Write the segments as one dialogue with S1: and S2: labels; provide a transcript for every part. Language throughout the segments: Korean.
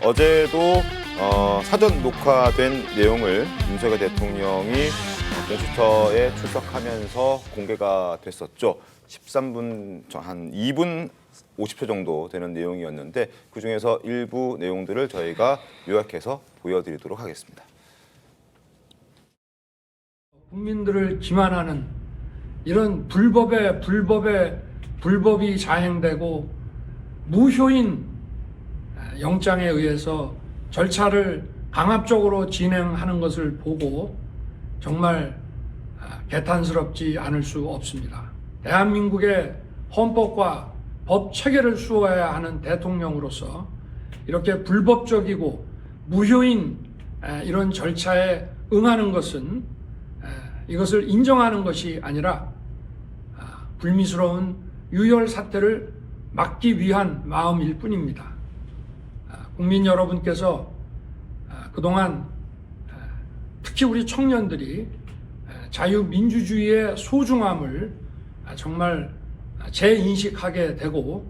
S1: 어제도 어, 사전 녹화된 내용을 윤석열 대통령이 공수처에 출석하면서 공개가 됐었죠. 13분 저한 2분 50초 정도 되는 내용이었는데 그 중에서 일부 내용들을 저희가 요약해서 보여드리도록 하겠습니다.
S2: 국민들을 기만하는 이런 불법에 불법에 불법이 자행되고 무효인 영장에 의해서 절차를 강압적으로 진행하는 것을 보고 정말 아, 개탄스럽지 않을 수 없습니다. 대한민국의 헌법과 법 체계를 수호해야 하는 대통령으로서 이렇게 불법적이고 무효인 에, 이런 절차에 응하는 것은 에, 이것을 인정하는 것이 아니라 아, 불미스러운 유혈 사태를 막기 위한 마음일 뿐입니다. 아, 국민 여러분께서 아, 그동안 아, 특히 우리 청년들이 아, 자유민주주의의 소중함을 아, 정말 아, 재인식하게 되고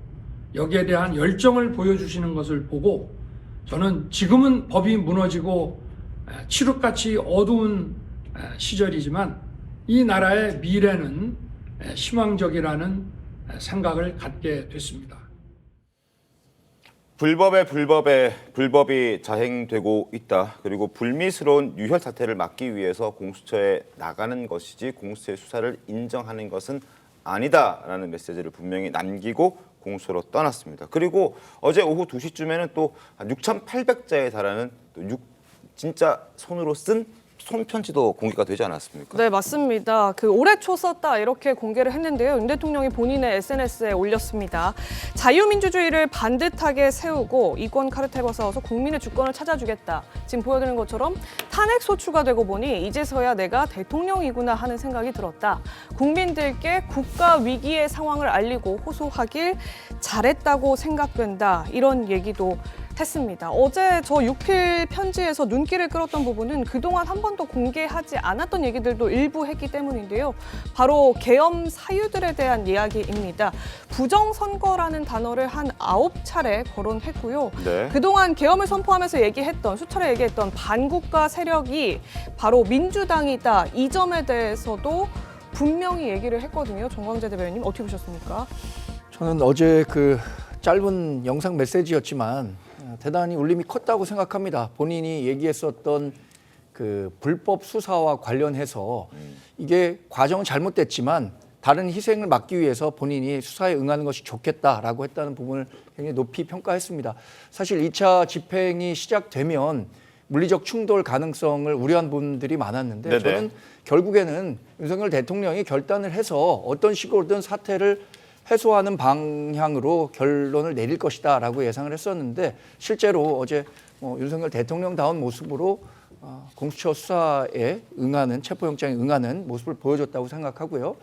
S2: 여기에 대한 열정을 보여주시는 것을 보고 저는 지금은 법이 무너지고 아, 칠흑같이 어두운 아, 시절이지만 이 나라의 미래는 아, 희망적이라는 아, 생각을 갖게 됐습니다.
S1: 불법에 불법에 불법이 자행되고 있다. 그리고 불미스러운 유혈 사태를 막기 위해서 공수처에 나가는 것이지 공수처의 수사를 인정하는 것은 아니다라는 메시지를 분명히 남기고 공수처로 떠났습니다. 그리고 어제 오후 2시쯤에는 또 6,800자에 달하는 또 육- 진짜 손으로 쓴 손편지도 공개가 되지 않았습니까?
S3: 네, 맞습니다. 그 올해 초 썼다 이렇게 공개를 했는데요. 윤 대통령이 본인의 SNS에 올렸습니다. 자유민주주의를 반듯하게 세우고 이권 카르텔 벗어서 국민의 주권을 찾아주겠다. 지금 보여드리는 것처럼 탄핵 소추가 되고 보니 이제서야 내가 대통령이구나 하는 생각이 들었다. 국민들께 국가 위기의 상황을 알리고 호소하길 잘했다고 생각된다. 이런 얘기도 했습니다. 어제 저 6필 편지에서 눈길을 끌었던 부분은 그동안 한 번도 공개하지 않았던 얘기들도 일부 했기 때문인데요. 바로 계엄 사유들에 대한 이야기입니다. 부정선거라는 단어를 한 아홉 차례 거론했고요.
S1: 네.
S3: 그동안 계엄을 선포하면서 얘기했던 수차례 얘기했던 반국가 세력이 바로 민주당이다. 이 점에 대해서도 분명히 얘기를 했거든요. 정광재 대변인님 어떻게 보셨습니까?
S4: 저는 어제 그 짧은 영상 메시지였지만 어, 대단히 울림이 컸다고 생각합니다. 본인이 얘기했었던 그 불법 수사와 관련해서 이게 과정은 잘못됐지만 다른 희생을 막기 위해서 본인이 수사에 응하는 것이 좋겠다라고 했다는 부분을 굉장히 높이 평가했습니다. 사실 2차 집행이 시작되면 물리적 충돌 가능성을 우려한 분들이 많았는데
S1: 네네.
S4: 저는 결국에는 윤석열 대통령이 결단을 해서 어떤 식으로든 사태를 해소하는 방향으로 결론을 내릴 것이다라고 예상을 했었는데 실제로 어제 뭐 윤석열 대통령다운 모습으로 어, 공수처 수사에 응하는 체포영장에 응하는 모습을 보여줬다고 생각하고요.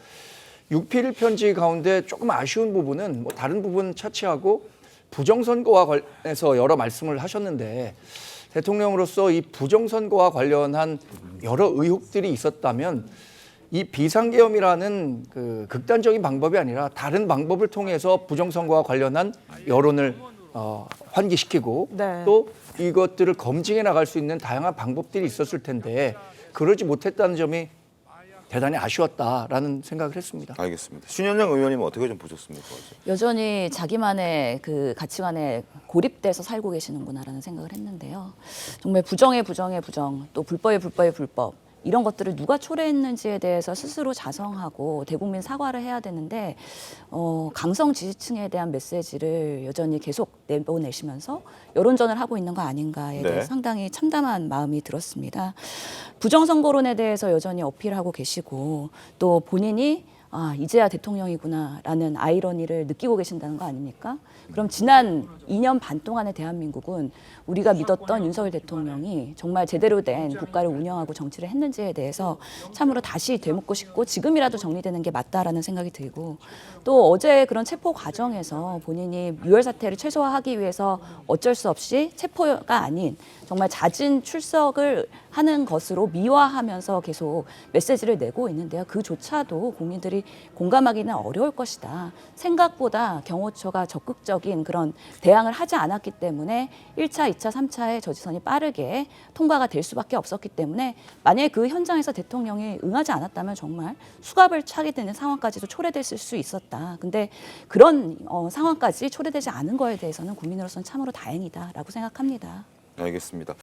S4: 6필 편지 가운데 조금 아쉬운 부분은 뭐 다른 부분 차치하고 부정선거와 관련해서 여러 말씀을 하셨는데 대통령으로서 이 부정선거와 관련한 여러 의혹들이 있었다면 이 비상계엄이라는 그 극단적인 방법이 아니라 다른 방법을 통해서 부정선거와 관련한 여론을 어, 환기시키고
S3: 네.
S4: 또 이것들을 검증해 나갈 수 있는 다양한 방법들이 있었을 텐데 그러지 못했다는 점이 대단히 아쉬웠다라는 생각을 했습니다.
S1: 알겠습니다. 신현영 의원님은 어떻게 좀 보셨습니까?
S5: 여전히 자기만의 그 가치관에 고립돼서 살고 계시는구나라는 생각을 했는데요. 정말 부정의 부정의 부정, 또 불법의 불법의 불법. 이런 것들을 누가 초래했는지에 대해서 스스로 자성하고 대국민 사과를 해야 되는데 어, 강성 지지층에 대한 메시지를 여전히 계속 내보내시면서 여론전을 하고 있는 거 아닌가에
S1: 네.
S5: 대해서 상당히 참담한 마음이 들었습니다. 부정선거론에 대해서 여전히 어필하고 계시고 또 본인이 아, 이제야 대통령이구나라는 아이러니를 느끼고 계신다는 거 아닙니까? 그럼 지난 2년 반 동안의 대한민국은 우리가 믿었던 윤석열 대통령이 정말 제대로 된 국가를 운영하고 정치를 했는지에 대해서 참으로 다시 되묻고 싶고 지금이라도 정리되는 게 맞다라는 생각이 들고 또 어제 그런 체포 과정에서 본인이 유혈 사태를 최소화하기 위해서 어쩔 수 없이 체포가 아닌 정말 잦은 출석을 하는 것으로 미화하면서 계속 메시지를 내고 있는데요. 그조차도 국민들이 공감하기는 어려울 것이다. 생각보다 경호처가 적극적인 그런 대항을 하지 않았기 때문에 1차, 2차, 3차의 저지선이 빠르게 통과가 될 수밖에 없었기 때문에 만약에 그 현장에서 대통령이 응하지 않았다면 정말 수갑을 차게 되는 상황까지도 초래됐을 수 있었다. 근데 그런 어, 상황까지 초래되지 않은 거에 대해서는 국민으로서는 참으로 다행이다라고 생각합니다.
S1: 알겠습니다.